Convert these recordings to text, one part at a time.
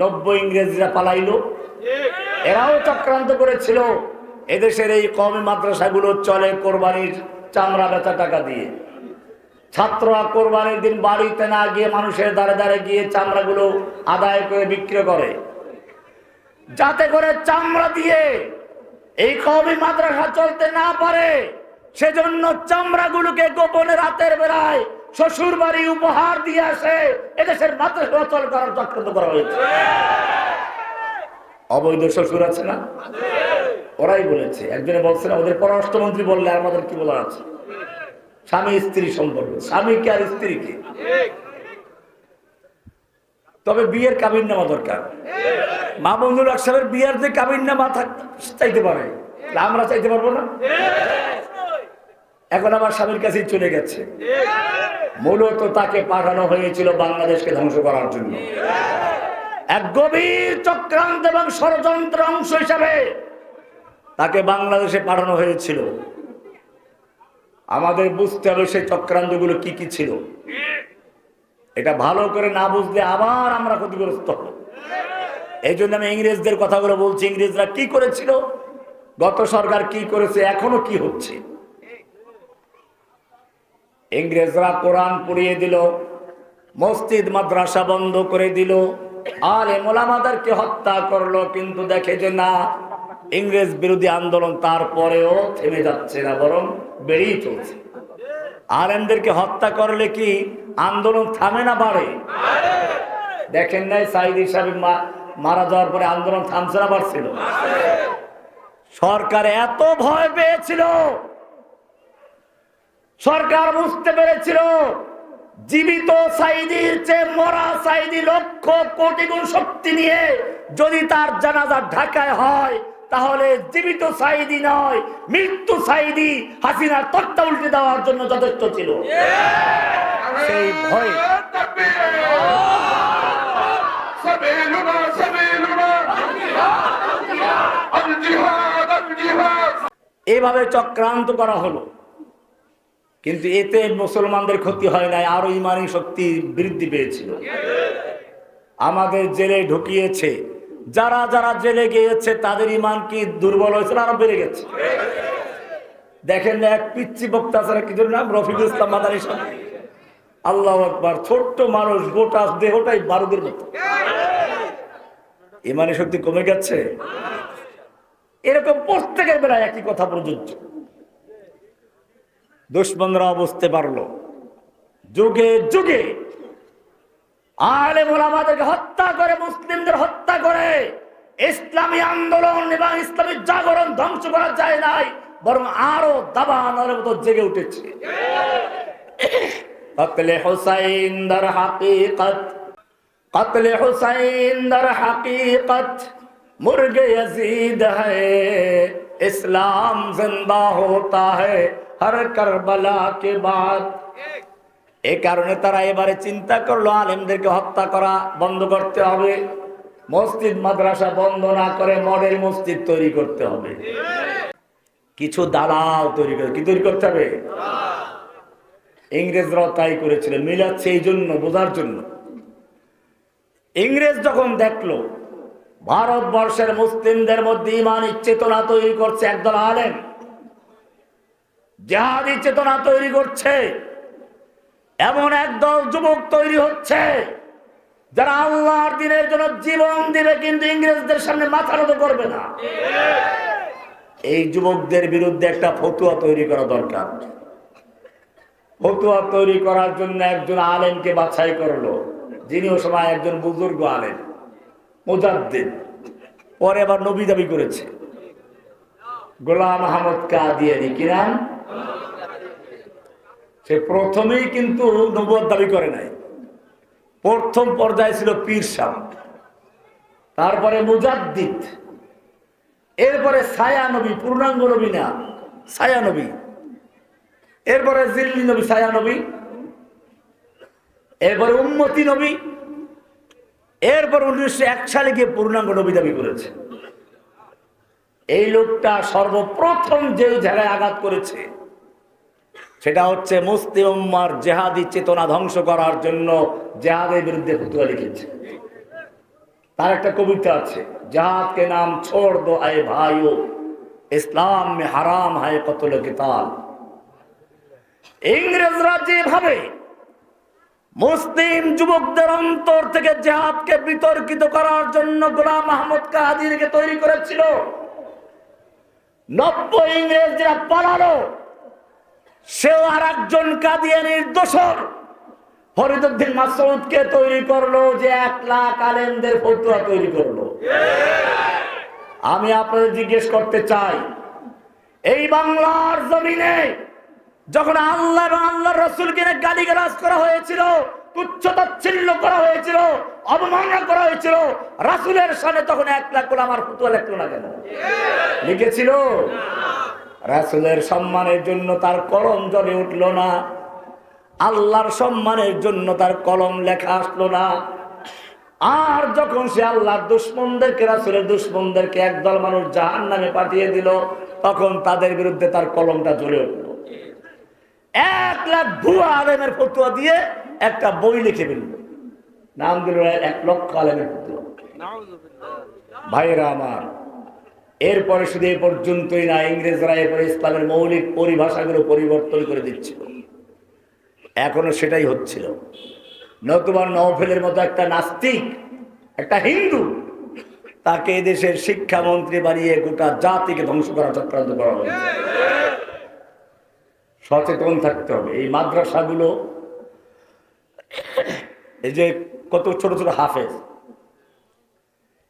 নব্বই ইংরেজরা পালাইলো। এরাও চক্রান্ত করেছিল। এদেশের এই কমে মাদ্রাসাগুলো চলে কোরবানির চামড়া বেচা টাকা দিয়ে। ছাত্ররা কোরবানির দিন বাড়িতে না গিয়ে মানুষের দ্বারে দ্বারে গিয়ে চামড়াগুলো আদায় করে বিক্রি করে। যাতে করে চামড়া দিয়ে এই কবি মাদ্রাসা চলতে না পারে, সেজন্য চামড়াগুলোকে গোপনে রাতের বেলায় শ্বশুর বাড়ি উপহার দিয়ে আসে এদেশের মাদ্রাসা অচল করার চক্রান্ত করা হয়েছে। অবৈধ শ্বশুর আছে না? ওরাই বলেছে। একজনে বলছে না ওদের পররাষ্ট্রমন্ত্রী বললে আমাদের কি বলার আছে? স্বামী স্ত্রী সম্পর্ক। স্বামীকে আর স্ত্রীকে। তবে বিয়ের কাবিন নামা দরকার। মা বন্ধুর সাহেবের বিয়ের যে কাবিন নামা চাইতে পারে। আমরা চাইতে পারব না? এখন আমার স্বামীর কাছেই চলে গেছে। মূলত তাকে পাঠানো হয়েছিল বাংলাদেশকে ধ্বংস করার জন্য। এক গভীর চক্রান্ত এবং ষড়যন্ত্র অংশ হিসাবে তাকে বাংলাদেশে পাঠানো হয়েছিল। আমাদের বুঝতে হবে সেই চক্রান্তগুলো কি কি ছিল। এটা ভালো করে না বুঝলে আবার আমরা ক্ষতিগ্রস্ত হব। এই জন্য আমি ইংরেজদের কথাগুলো বলছি। ইংরেজরা কি করেছিল? গত সরকার কি করেছে? এখনও কি হচ্ছে? ইংরেজরা কোরআন পড়িয়ে দিল, মসজিদ, মাদ্রাসা বন্ধ করে দিল। আর মোলামাদারকে হত্যা করল, কিন্তু দেখে যে না, ইংরেজ বিরোধী আন্দোলন তারপরেও থেমে যাচ্ছে না, বরং বেড়েই চলছে। আলেমদেরকে হত্যা করলে কি আন্দোলন থামে না বাড়ে? দেখেন নাই সাইদ হিসাবে মারা যাওয়ার পরে আন্দোলন থামছে না বাড়ছিল সরকার এত ভয় পেয়েছিল সরকার বুঝতে পেরেছিল, জীবিত সাইদির চেয়ে মরা সাইদি লক্ষ কোটি গুণ শক্তি নিয়ে যদি তার জানাজা ঢাকায় হয়, তাহলে জীবিত সাইদি নয়, মৃত্যু সাইদি হাসিনার তত্ত্বা উল্টে দেওয়ার জন্য যথেষ্ট ছিল। এভাবে চক্রান্ত করা হলো। কিন্তু এতে মুসলমানদের ক্ষতি হয় নাই, আরও ইমানি শক্তি বৃদ্ধি পেয়েছিল। আমাদের জেলে ঢুকিয়েছে। যারা যারা জেলে গিয়েছে, তাদের ইমান কি দুর্বল হয়েছিল আরও বেড়ে গেছে? দেখেন এক পিচ্ছি বক্তা না কি নাম? রফিকুল ইসলাম মাদানী সাহেব। আল্লাহ আকবার, ছোট্ট মানুষ, গোটা দেহটাই বারুদের মতো। ইমানি শক্তি কমে গেছে। এরকম প্রত্যেকের বেলায় একই কথা প্রযোজ্য। দুশ্মনরা বুঝতে পারল। যুগে যুগে আলেমুল আমাদেরকে হত্যা করে, মুসলিমদের হত্যা করে। ইসলামী আন্দোলন এবং ইসলামী জাগরণ ধ্বংস করা যায় নাই, বরং আরও দাবানোর মতো জেগে উঠেছে। কতলে হোসাইন দর হাকিকত, কতলে হোসাইন দর হাকিকত, মুরগে ইসলাম জিন্দা হতা হ্যায় আর কারবালা কে বাদ। এ কারণে তারা এবারে চিন্তা করল, আলেমদেরকে হত্যা করা বন্ধ করতে হবে। মসজিদ, মাদ্রাসা বন্ধ না করে মডেল মসজিদ তৈরি করতে হবে। কিছু দালাল তৈরি করে, কি তৈরি করতে হবে? ইংরেজরাও তাই করেছিল, মিলাচ্ছে এই জন্য, বোঝার জন্য। ইংরেজ যখন দেখল, ভারতবর্ষের মুসলিমদের মধ্যে ইমান চেতনা তৈরি করছে একদল আলেম জাহাদি চেতনা তৈরি করছে, এমন একদল যুবক তৈরি হচ্ছে, যারা আল্লাহর দিনের জন্য জীবন দিবে, কিন্তু ইংরেজদের সামনে মাথা নত করবে না। এই যুবকদের বিরুদ্ধে একটা ফতুয়া তৈরি করা দরকার। ফতুয়া তৈরি করার জন্য একজন আলেমকে বাছাই করল, যিনি ও সময় একজন বুজুর্গ আলেম মুজাদ্দিন পরে আবার নবী দাবি করেছে। গোলাম আহমদ কাদিয়ানি কি নাম? সে প্রথমেই কিন্তু নবুয়ত দাবি করে নাই। প্রথম পর্যায়ে ছিল পীর সাহ তারপরে মুজাদ্দিদ। এরপরে ছায়া নবী, পূর্ণাঙ্গ নবী না, ছায়া নবী। এরপরে জিল্লি নবী, ছায়া নবী। এরপরে উন্মতি নবী। এরপর উনিশশো এক সালে গিয়ে পূর্ণাঙ্গ নবী দাবি করেছে। এই লোকটা সর্বপ্রথম যে জায়গায় আঘাত করেছে সেটা হচ্ছে মুসলিম উম্মার জেহাদি চেতনা ধ্বংস করার জন্য জেহাদের বিরুদ্ধে ফতুয়া লিখেছে। তার একটা কবিতা আছে জাহাদ কে নাম ছোড় দো আয় ভাইও, ইসলাম মে হারাম হায় কতল কিতাল। ইংরেজরা যেভাবে মুসলিম যুবকদের অন্তর থেকে জেহাদকে বিতর্কিত করার জন্য গোলাম মাহমুদ কাদিরকে তৈরি করেছিল, নব্বই ইংরেজরা পালালো। সেও আর একজন কাদিয়ানির দোসর ফরিদুদ্দিন মাসউদকে তৈরি করল যে এক লাখ আলেমদের ফতুয়া তৈরি করল। আমি আপনাদের জিজ্ঞেস করতে চাই, এই বাংলার জমিনে যখন আল্লাহ এবং আল্লাহ রসুলকে গালি গালাজ করা হয়েছিল তুচ্ছতাচ্ছিল্য করা হয়েছিল অবমাননা করা হয়েছিল, রাসুলের সামনে তখন এক লাখ আমার ফুতুয়া লেখলো না কেন? লিখেছিল? রাসুলের সম্মানের জন্য তার কলম জ্বলে উঠল না। আল্লাহর সম্মানের জন্য তার কলম লেখা আসলো না। আর যখন সে আল্লাহর দুশ্মনদেরকে, রাসুলের দুশ্মনদেরকে একদল মানুষ জাহান নামে পাঠিয়ে দিল, তখন তাদের বিরুদ্ধে তার কলমটা জ্বলে উঠল। এক লাখ ভুয়া আলেমের ফতুয়া দিয়ে একটা বই লিখে ফেলল। নাম দিল এক লক্ষ আলেমের ফতুয়া। ভাইরা আমার এরপরে শুধু এ পর্যন্তই না, ইংরেজরা এরপরে ইসলামের মৌলিক পরিভাষাগুলো পরিবর্তন করে দিচ্ছিল। এখনও সেটাই হচ্ছিল। নতুবা নওফেলের মতো একটা নাস্তিক, একটা হিন্দু, তাকে এদেশের শিক্ষামন্ত্রী বানিয়ে গোটা জাতিকে ধ্বংস করা চক্রান্ত করা হয়েছে। সচেতন থাকতে হবে। এই মাদ্রাসাগুলো, এই যে কত ছোট ছোট হাফেজ,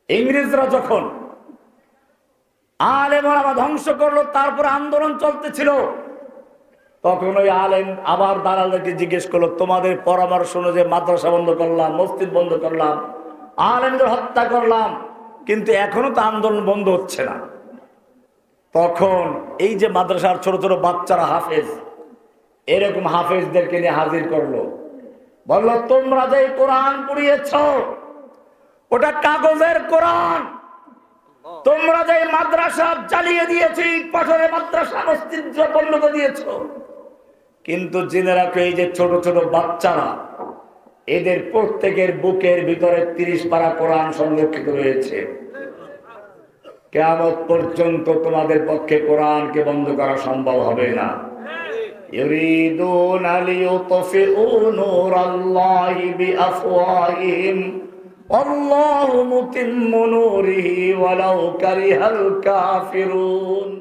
ইংরেজরা যখন আলেম ওলামা ধ্বংস করল, তারপর আন্দোলন চলতেছিল। তখন ওই আলেম আবার দালালদেরকে জিজ্ঞেস করল, তোমাদের পরামর্শ অনুযায়ী মাদ্রাসা বন্ধ করলাম, মসজিদ বন্ধ করলাম, আলেমদের হত্যা করলাম, কিন্তু এখনও তো আন্দোলন বন্ধ হচ্ছে না। তখন এই যে মাদ্রাসার ছোট ছোট বাচ্চারা হাফেজ, এরকম হাফেজদেরকে নিয়ে হাজির করল। বলল, তোমরা যে কোরআন পড়িয়েছ, ওটা কাগজের কোরআন তোমরা যে মাদ্রাসা জ্বালিয়ে দিয়েছি পাথরের মাদ্রাসা মসজিদ বন্ধ করে দিয়েছ কিন্তু জেনে রাখো এই যে ছোট ছোট বাচ্চারা এদের প্রত্যেকের বুকের ভিতরে তিরিশ পারা কোরআন সংরক্ষিত রয়েছে কেমন পর্যন্ত তোমাদের পক্ষে কোরআনকে বন্ধ করা সম্ভব হবে না يريدون ليطفئوا نور الله بأفواههم والله متم نوره ولو كره الكافرون